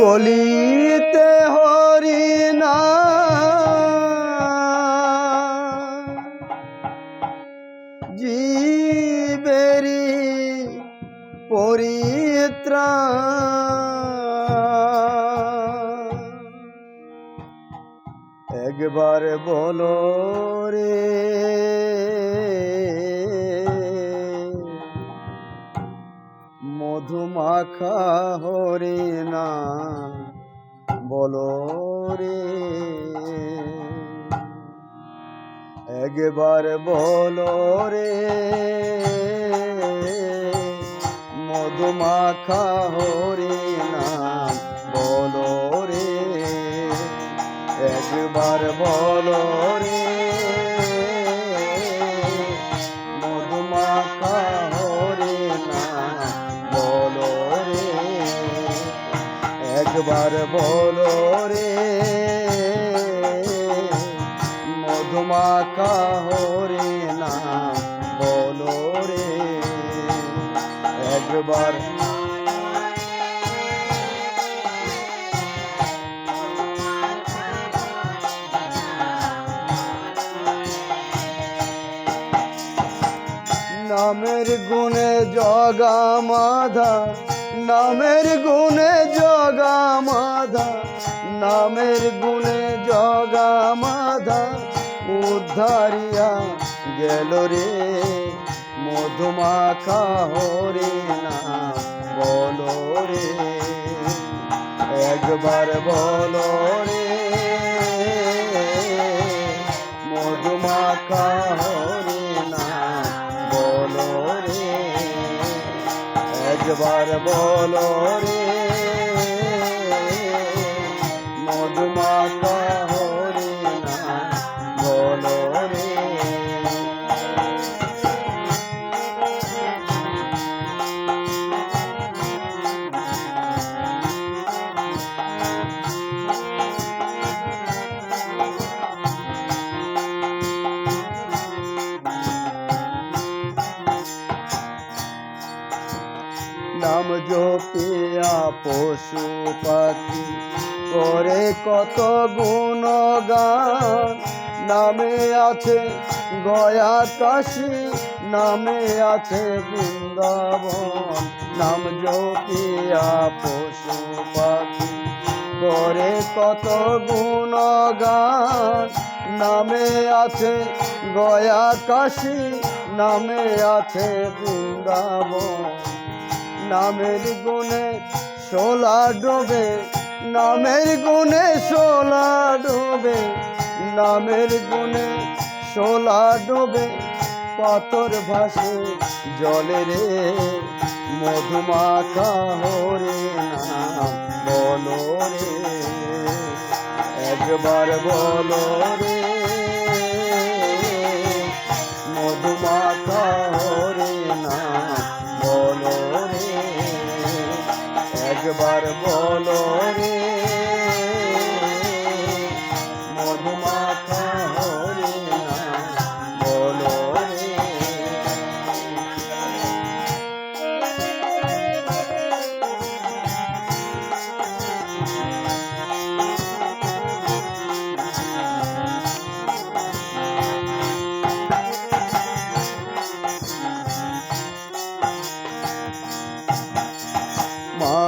কলিতে হরিনা জীবেরি পরিত্রা একবার বলো রে মধুমাখা হরে না, বলো রে। একবার বলো রে, মধুমাখা হরে না, বলো রে। একবার বলো একবার বলো রে মধুমাখা হরে না বলো রে একবার নামের গুণে জগা মাধা নামের গুণে জগা মাধা, নামের গুণে জগা মাধা, উদ্ধারিয়া গেল রে, মধুমাখা হরে না বলো রে, একবার বলো রে, মধুমাখা একবার বলো রে মধুমাখা জপিয়া পশু পাখি। করে কত গুণগান। নামে আছে গয়া কাশী নামে আছে বৃন্দাবন। নাম জপিয়া পশু পাখি। করে কত গুণগান। নামে আছে গয়া কাশী নামে আছে বৃন্দাবন। নামের গুণে সোলা ডোবে, নামের গুণে সোলা ডোবে, নামের গুণে সোলা ডোবে, পাথর ভাসে জলে রে, মধুমাখা হরে বলো রে, একবার বলো রে।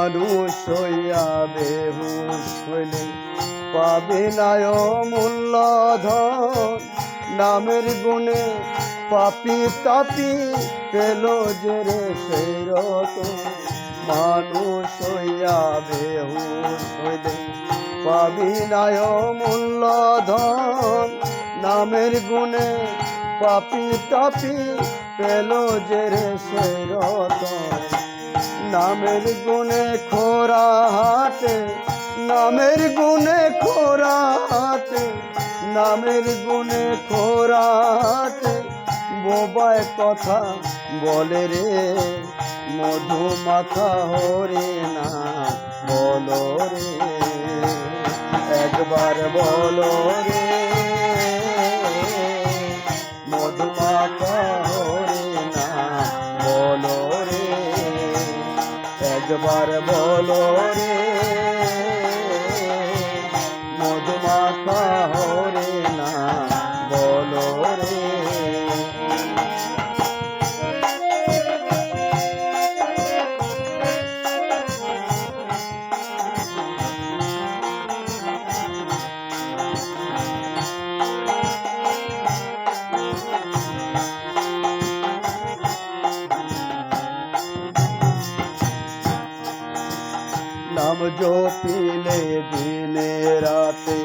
মানুষ হইয়া বেহুশ হইলে পাবে নায় মূল্যধন নামের গুণে পাপি তাপি পেল যে রে সেই রতন মানুষ হইয়া বেহুশ হইলে পাবি নায় মূল্যধন নামের গুণে পাপি তাপি পেল যে রে সেই রতন নামের গুণে খোরা হাতে, নামের গুণে খোরা হাতে, নামের গুণে খোরা হাতে, বোবায় কথা বলে রে মধু মাথা হরে না বলো রে। একবার বলো রে, মধুমাখা হরে না বলো রে। একবার বলো রে। জপিলে দিনে রাতে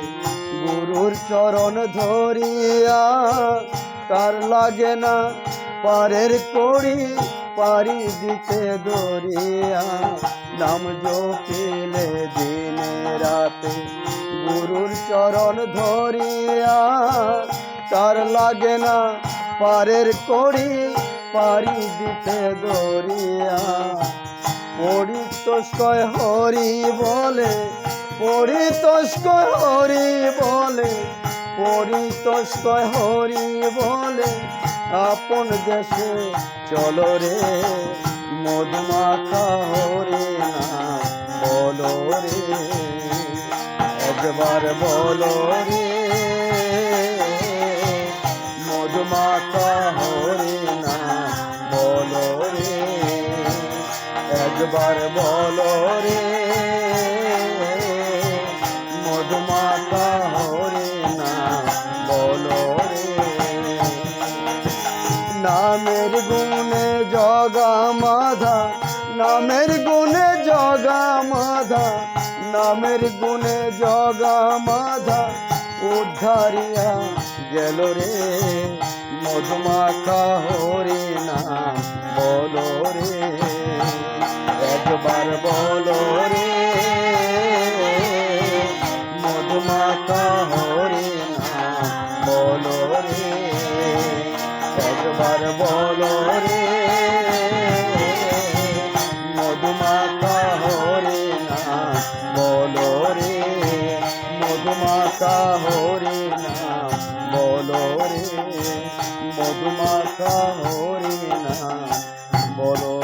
গুরুর চরণ ধরিয়া তার লাগে না পারের কড়ি পারি দিতে দরিয়া নাম জপিলে দিনে রাতে গুরুর চরণ ধরিয়া তার লাগে না পারের কড়ি পারি দিতে দরিয়া পরিতোষকয় হরি বলে, পরিতোষকয় হরি বলে, পরিতোষকয় হরি বলে, আপন দেশে চলো রে, মধুমাখা হরি না, বলো রে, একবার বলো রে। একবার বলো রে। মধুমাখা হরে না বলো রে। নামের গুণে জগা মাধা, নামের গুণে জগা মাধা, নামের গুণে জগা মাধা উদ্ধারিয়া গেল রে। মধুমাখা হরে নাম বলো একবার বলো রে। মধুমাখা হরে বলো রে। একবার বলো রে। মধুমাখা হরে নাম বলো রে। মধুমাখা হরে নাম বলো রে। মধুমাখা হরে বলো